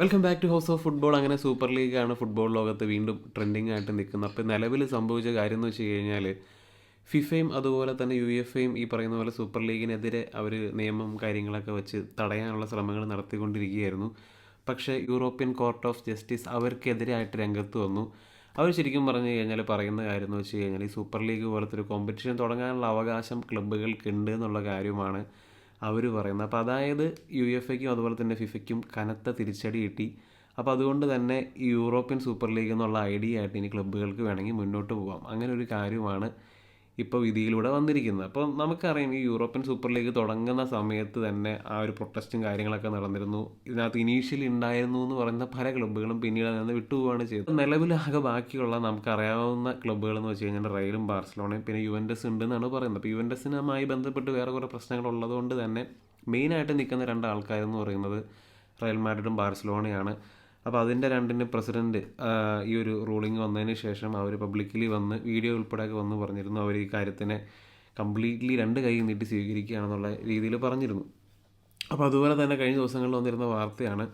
Welcome back to house of football അങ്ങനെ super ലീഗാണ് football ലോകത്ത് വീണ്ടും ട്രെൻഡിങ് ആയിട്ട് നിൽക്കുന്നത്. അപ്പോൾ നിലവിൽ സംഭവിച്ച കാര്യം എന്ന് വെച്ച് കഴിഞ്ഞാൽ ഫിഫയും അതുപോലെ തന്നെ യു എഫ് എയും ഈ പറയുന്ന പോലെ സൂപ്പർ ലീഗിനെതിരെ അവർ നിയമം കാര്യങ്ങളൊക്കെ വെച്ച് തടയാനുള്ള ശ്രമങ്ങൾ നടത്തിക്കൊണ്ടിരിക്കുകയായിരുന്നു. പക്ഷേ യൂറോപ്യൻ കോർട്ട് ഓഫ് ജസ്റ്റിസ് അവർക്കെതിരായിട്ട് രംഗത്ത് വന്നു. അവർ ശരിക്കും പറഞ്ഞു കഴിഞ്ഞാൽ പറയുന്ന കാര്യം എന്ന് വെച്ച് കഴിഞ്ഞാൽ ഈ സൂപ്പർ ലീഗ് പോലത്തെ ഒരു കോമ്പറ്റീഷൻ തുടങ്ങാനുള്ള അവകാശം ക്ലബ്ബുകൾക്കുണ്ട് എന്നുള്ള കാര്യമാണ്. അവർ പറയുന്നത്. അപ്പോൾ അതായത് യു എഫ് എക്കും അതുപോലെ തന്നെ ഫിഫയ്ക്കും കനത്ത തിരിച്ചടി കിട്ടി. അപ്പോൾ അതുകൊണ്ട് തന്നെ യൂറോപ്യൻ സൂപ്പർ ലീഗ് എന്നുള്ള ഐഡിയ ആയിട്ട് ഇനി ക്ലബ്ബുകൾക്ക് വേണമെങ്കിൽ മുന്നോട്ട് പോകാം അങ്ങനെ ഒരു കാര്യമാണ് ഇപ്പോൾ വിധിയിലൂടെ വന്നിരിക്കുന്നത്. അപ്പോൾ നമുക്കറിയാം ഈ യൂറോപ്യൻ സൂപ്പർ ലീഗ് തുടങ്ങുന്ന സമയത്ത് തന്നെ ആ ഒരു പ്രൊട്ടസ്റ്റും കാര്യങ്ങളൊക്കെ നടന്നിരുന്നു. ഇതിനകത്ത് ഇനീഷ്യലി ഉണ്ടായിരുന്നു എന്ന് പറയുന്ന പല ക്ലബ്ബുകളും പിന്നീട് അതിൽ നിന്ന് വിട്ടുപോവുകയാണ് ചെയ്തത്. നിലവിലാകെ ബാക്കിയുള്ള നമുക്കറിയാവുന്ന ക്ലബ്ബുകൾ എന്ന് വെച്ച് കഴിഞ്ഞാൽ റെയിലും ബാർസലോണയും പിന്നെ യുവൻഡസ് ഉണ്ട് എന്നാണ് പറയുന്നത്. അപ്പോൾ യുവൻഡസിനുമായി ബന്ധപ്പെട്ട് വേറെ കുറേ പ്രശ്നങ്ങൾ ഉള്ളതുകൊണ്ട് തന്നെ മെയിനായിട്ട് നിൽക്കുന്ന രണ്ട് ആൾക്കാരെന്ന് പറയുന്നത് റയൽ മാഡ്രിഡും ബാർസലോണയാണ് അപ്പോൾ അതിന്റെ രണ്ടിന് പ്രസിഡന്റ് ഈ ഒരു റൂളിംഗ് വന്നതിന് ശേഷം അവർ പബ്ലിക്കലി വന്ന് വീഡിയോ ഉൾപ്പെടെയൊക്കെ വന്ന് പറഞ്ഞിരുന്നു. അവർ ഈ കാര്യത്തിനെ കംപ്ലീറ്റ്ലി രണ്ട് കൈ നീട്ടി സ്വീകരിക്കുകയാണെന്നുള്ള രീതിയിൽ പറഞ്ഞിരുന്നു. അപ്പോൾ അതുപോലെ തന്നെ കഴിഞ്ഞ ദിവസങ്ങളിൽ വന്നിരുന്ന വാർത്തയാണ്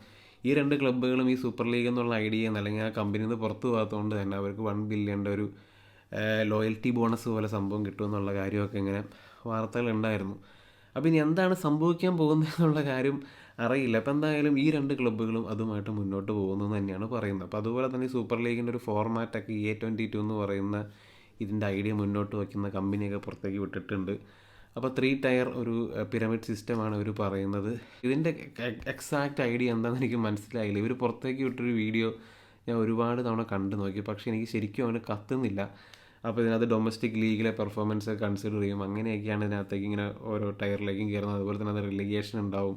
ഈ രണ്ട് ക്ലബ്ബുകളും ഈ സൂപ്പർ ലീഗ് എന്നുള്ള ഐഡിയ അല്ലെങ്കിൽ ആ കമ്പനിയിൽ നിന്ന് പുറത്തു പോകാത്തതുകൊണ്ട് തന്നെ അവർക്ക് വൺ ബില്യന്റെ ഒരു ലോയൽറ്റി ബോണസ് പോലെ സംഭവം കിട്ടുമെന്നുള്ള കാര്യമൊക്കെ ഇങ്ങനെ വാർത്തകളുണ്ടായിരുന്നു അപ്പോൾ ഇനി എന്താണ് സംഭവിക്കാൻ പോകുന്നത് എന്നുള്ള കാര്യം അറിയില്ല. അപ്പോൾ എന്തായാലും ഈ രണ്ട് ക്ലബ്ബുകളും അതുമായിട്ട് മുന്നോട്ട് പോകുന്നു തന്നെയാണ് പറയുന്നത്. അപ്പോൾ അതുപോലെ തന്നെ സൂപ്പർ ലീഗിന്റെ ഒരു ഫോർമാറ്റൊക്കെ എ ട്വന്റി ടു എന്ന് പറയുന്ന ഇതിന്റെ ഐഡിയ മുന്നോട്ട് വയ്ക്കുന്ന കമ്പനിയൊക്കെ പുറത്തേക്ക് വിട്ടിട്ടുണ്ട്. അപ്പോൾ ത്രീ ടയർ ഒരു പിരമിഡ് സിസ്റ്റമാണ് ഇവർ പറയുന്നത്. ഇതിന്റെ എക്സാക്റ്റ് ഐഡിയ എന്താണെന്ന് എനിക്ക് മനസ്സിലായില്ല. ഇവർ പുറത്തേക്ക് വിട്ടൊരു വീഡിയോ ഞാൻ ഒരുപാട് തവണ കണ്ടു നോക്കി. പക്ഷേ എനിക്ക് ശരിക്കും അവന് കത്തുന്നില്ല. അപ്പോൾ ഇതിനകത്ത് ഡൊമസ്റ്റിക് ലീഗിലെ പെർഫോമൻസ് കൺസിഡർ ചെയ്യും. അങ്ങനെയൊക്കെയാണ് ഇതിനകത്തേക്ക് ഇങ്ങനെ ഓരോ ടയറിലേക്കും കയറുന്നത് അതുപോലെ തന്നെ അത് റിലിഗേഷൻ ഉണ്ടാവും.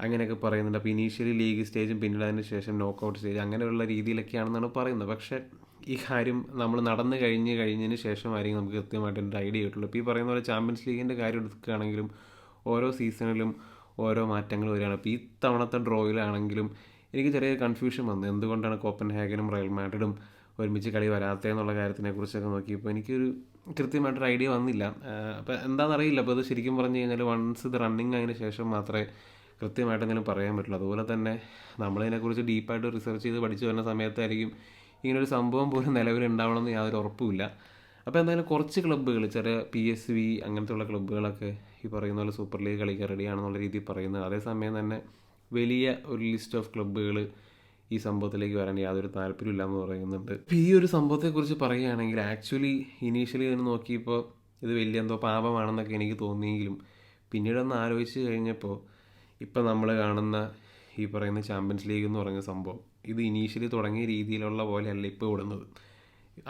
അങ്ങനെയൊക്കെ പറയുന്നുണ്ട്. അപ്പോൾ ഇനീഷ്യലി ലീഗ് സ്റ്റേജും പിന്നീട് അതിന് ശേഷം നോക്കൗട്ട് സ്റ്റേജ് അങ്ങനെയുള്ള രീതിയിലൊക്കെയാണെന്നാണ് പറയുന്നത്. പക്ഷേ ഈ കാര്യം നമ്മൾ നടന്നു കഴിഞ്ഞ് കഴിഞ്ഞതിന് ശേഷമായിരിക്കും നമുക്ക് കൃത്യമായിട്ട് ഒരു ഐഡിയ കിട്ടുള്ളൂ. ഇപ്പോൾ ഈ പറയുന്ന പോലെ ചാമ്പ്യൻസ് ലീഗിന്റെ കാര്യം എടുക്കുകയാണെങ്കിലും ഓരോ സീസണിലും ഓരോ മാറ്റങ്ങൾ വരികയാണ്. അപ്പോൾ ഈ തവണത്തെ ഡ്രോയിലാണെങ്കിലും എനിക്ക് ചെറിയ കൺഫ്യൂഷൻ വന്നു. എന്തുകൊണ്ടാണ് കോപ്പൻ ഹാഗനും റയൽ മാഡ്രിഡും ഒരുമിച്ച് കളി വരാത്തതെന്നുള്ള കാര്യത്തിനെ കുറിച്ചൊക്കെ നോക്കിയപ്പോൾ എനിക്കൊരു കൃത്യമായിട്ടൊരു ഐഡിയ വന്നില്ല. അപ്പോൾ എന്താണെന്നറിയില്ല. അപ്പോൾ അത് ശരിക്കും പറഞ്ഞു കഴിഞ്ഞാൽ വൺസ് ഇത് റണ്ണിങ് ആയതിനു ശേഷം മാത്രമേ കൃത്യമായിട്ട് എന്തെങ്കിലും പറയാൻ പറ്റുള്ളൂ. അതുപോലെ തന്നെ നമ്മളതിനെക്കുറിച്ച് ഡീപ്പായിട്ട് റിസർച്ച് ചെയ്ത് പഠിച്ചു വരുന്ന സമയത്തായിരിക്കും ഇങ്ങനൊരു സംഭവം പോലും നിലവിലുണ്ടാവണമെന്ന് യാതൊരു ഉറപ്പുമില്ല. അപ്പോൾ എന്തായാലും കുറച്ച് ക്ലബ്ബുകൾ ചെറിയ പി എസ് വി അങ്ങനത്തെയുള്ള ക്ലബ്ബുകളൊക്കെ ഈ പറയുന്ന പോലെ സൂപ്പർ ലീഗ് കളിക്കാൻ റെഡിയാണെന്നുള്ള രീതിയിൽ പറയുന്നത്. അതേസമയം തന്നെ വലിയ ഒരു ലിസ്റ്റ് ഓഫ് ക്ലബ്ബുകൾ ഈ സംഭവത്തിലേക്ക് വരാൻ യാതൊരു താല്പര്യമില്ല എന്ന് പറയുന്നുണ്ട് ഈ ഒരു സംഭവത്തെക്കുറിച്ച് പറയുകയാണെങ്കിൽ ആക്ച്വലി ഇനീഷ്യലി ഇതിന് നോക്കിയപ്പോൾ ഇത് വലിയ എന്തോ പാപമാണെന്നൊക്കെ എനിക്ക് തോന്നിയെങ്കിലും പിന്നീട് ഒന്ന് ആലോചിച്ച് കഴിഞ്ഞപ്പോൾ ഇപ്പം നമ്മൾ കാണുന്ന ഈ പറയുന്ന ചാമ്പ്യൻസ് ലീഗ് എന്ന് പറയുന്ന സംഭവം ഇത് ഇനീഷ്യലി തുടങ്ങിയ രീതിയിലുള്ള പോലെയല്ല ഇപ്പോൾ വിടുന്നത്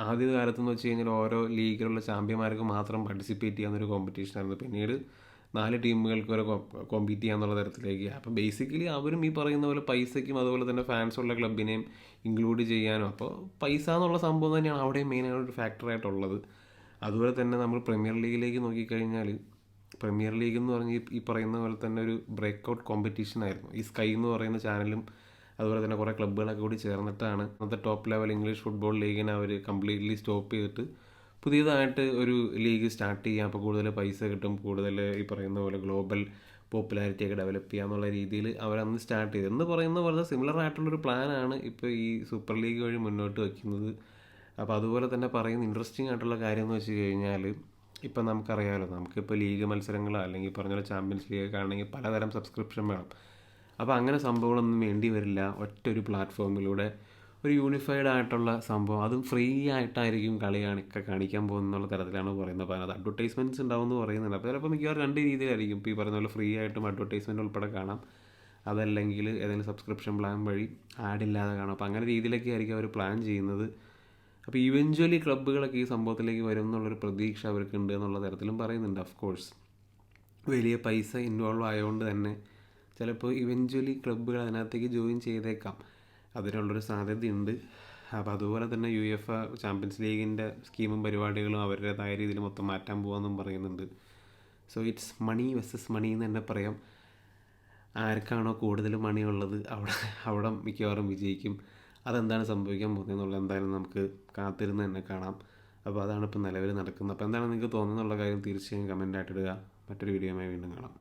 ആദ്യ കാലത്ത് എന്ന് വെച്ച് കഴിഞ്ഞാൽ ഓരോ ലീഗിലുള്ള ചാമ്പ്യന്മാർക്ക് മാത്രം പാർട്ടിസിപ്പേറ്റ് ചെയ്യാവുന്ന ഒരു കോമ്പറ്റീഷനായിരുന്നു പിന്നീട് നാല് ടീമുകൾക്ക് വരെ കോമ്പീറ്റ് ചെയ്യാന്നുള്ള തരത്തിലേക്ക്. അപ്പോൾ ബേസിക്കലി അവരും ഈ പറയുന്ന പോലെ പൈസയ്ക്കും അതുപോലെ തന്നെ ഫാൻസുള്ള ക്ലബിനെയും ഇൻക്ലൂഡ് ചെയ്യാനും. അപ്പോൾ പൈസ എന്നുള്ള സംഭവം തന്നെയാണ് അവിടെ മെയിനായിട്ട് ഒരു ഫാക്ടറായിട്ടുള്ളത് അതുപോലെ തന്നെ നമ്മൾ പ്രീമിയർ ലീഗിലേക്ക് നോക്കിക്കഴിഞ്ഞാൽ പ്രീമിയർ ലീഗ് എന്ന് പറഞ്ഞ് ഈ പറയുന്ന പോലെ തന്നെ ഒരു ബ്രേക്ക് ഔട്ട് കോമ്പറ്റീഷൻ ആയിരുന്നു. ഈ സ്കൈ എന്ന് പറയുന്ന ചാനലും അതുപോലെ തന്നെ കുറേ ക്ലബ്ബുകളൊക്കെ കൂടി ചേർന്നിട്ടാണ് അന്നത്തെ ടോപ്പ് ലെവൽ ഇംഗ്ലീഷ് ഫുട്ബോൾ ലീഗിനെ അവർ കംപ്ലീറ്റ്ലി സ്റ്റോപ്പ് ചെയ്തിട്ട് പുതിയതായിട്ട് ഒരു ലീഗ് സ്റ്റാർട്ട് ചെയ്യാം അപ്പോൾ കൂടുതൽ പൈസ കിട്ടും കൂടുതൽ ഈ പറയുന്ന പോലെ ഗ്ലോബൽ പോപ്പുലാരിറ്റി ഒക്കെ ഡെവലപ്പ് ചെയ്യാന്നുള്ള രീതിയിൽ അവരന്ന് സ്റ്റാർട്ട് ചെയ്തു. എന്ന് പറയുന്ന പോലെ സിമിലർ ആയിട്ടുള്ളൊരു പ്ലാനാണ് ഇപ്പോൾ ഈ സൂപ്പർ ലീഗ് വഴി മുന്നോട്ട് വയ്ക്കുന്നത് അപ്പോൾ അതുപോലെ തന്നെ പറയുന്ന ഇൻട്രസ്റ്റിംഗ് ആയിട്ടുള്ള കാര്യം എന്ന് വെച്ച് കഴിഞ്ഞാൽ ഇപ്പം നമുക്കറിയാമല്ലോ നമുക്കിപ്പോൾ ലീഗ് മത്സരങ്ങളോ അല്ലെങ്കിൽ പറഞ്ഞ പോലെ ചാമ്പ്യൻസ് ലീഗ് ആണെങ്കിൽ പലതരം സബ്സ്ക്രിപ്ഷൻ വേണം. അപ്പോൾ അങ്ങനെ സംഭവങ്ങളൊന്നും വേണ്ടി വരില്ല. ഒറ്റ ഒരു പ്ലാറ്റ്ഫോമിലൂടെ ഒരു യൂണിഫൈഡ് ആയിട്ടുള്ള സംഭവം. അതും ഫ്രീ ആയിട്ടായിരിക്കും കളി കാണിക്ക കാണിക്കാൻ പോകുന്നുള്ള തരത്തിലാണ് പറയുന്നത്. അപ്പോൾ അത് അഡ്വർടൈസ്മെന്റ്സ് ഉണ്ടാവും എന്ന് പറയുന്നുണ്ട്. അപ്പോൾ ചിലപ്പോൾ മിക്കവാറും രണ്ട് രീതിയിലായിരിക്കും. ഇപ്പോൾ ഈ പറയുന്ന പോലെ ഫ്രീ ആയിട്ടും അഡ്വർടൈസ്മെന്റ് ഉൾപ്പെടെ കാണാം. അതല്ലെങ്കിൽ ഏതെങ്കിലും സബ്സ്ക്രിപ്ഷൻ പ്ലാൻ വഴി ആഡ് ഇല്ലാതെ കാണാം. അപ്പോൾ അങ്ങനെ രീതിയിലൊക്കെ ആയിരിക്കും അവർ പ്ലാൻ ചെയ്യുന്നത്. അപ്പോൾ ഇവഞ്ച്വലി ക്ലബ്ബുകളൊക്കെ ഈ സംഭവത്തിലേക്ക് വരും എന്നുള്ളൊരു പ്രതീക്ഷ അവർക്കുണ്ട് എന്നുള്ള തരത്തിലും പറയുന്നുണ്ട് ഓഫ് കോഴ്സ് വലിയ പൈസ ഇൻവോൾവ് ആയതുകൊണ്ട് തന്നെ ചിലപ്പോൾ ഇവഞ്ച്വലി ക്ലബ്ബുകൾ അതിനകത്തേക്ക് ജോയിൻ ചെയ്തേക്കാം. അതിനുള്ളൊരു സാധ്യതയുണ്ട്. അപ്പോൾ അതുപോലെ തന്നെ യു എഫ് ചാമ്പ്യൻസ് ലീഗിന്റെ സ്കീമും പരിപാടികളും അവരുടേതായ രീതിയിൽ മൊത്തം മാറ്റാൻ പോകാമെന്നും പറയുന്നുണ്ട്. So it's money versus money എന്ന് തന്നെ പറയാം. ആർക്കാണോ കൂടുതൽ മണി ഉള്ളത് അവിടെ അവിടെ മിക്കവാറും വിജയിക്കും. അതെന്താണ് സംഭവിക്കാൻ പോകുന്നതെന്നുള്ളത് എന്തായാലും നമുക്ക് കാത്തിരുന്ന് തന്നെ കാണാം. അപ്പോൾ അതാണ് ഇപ്പോൾ നിലവിൽ നടക്കുന്നത്. അപ്പോൾ എന്താണ് നിങ്ങൾക്ക് തോന്നുന്നുള്ള കാര്യം തീർച്ചയായും കമന്റായിട്ടിടുക മറ്റൊരു വീഡിയോയുമായി വീണ്ടും കാണാം.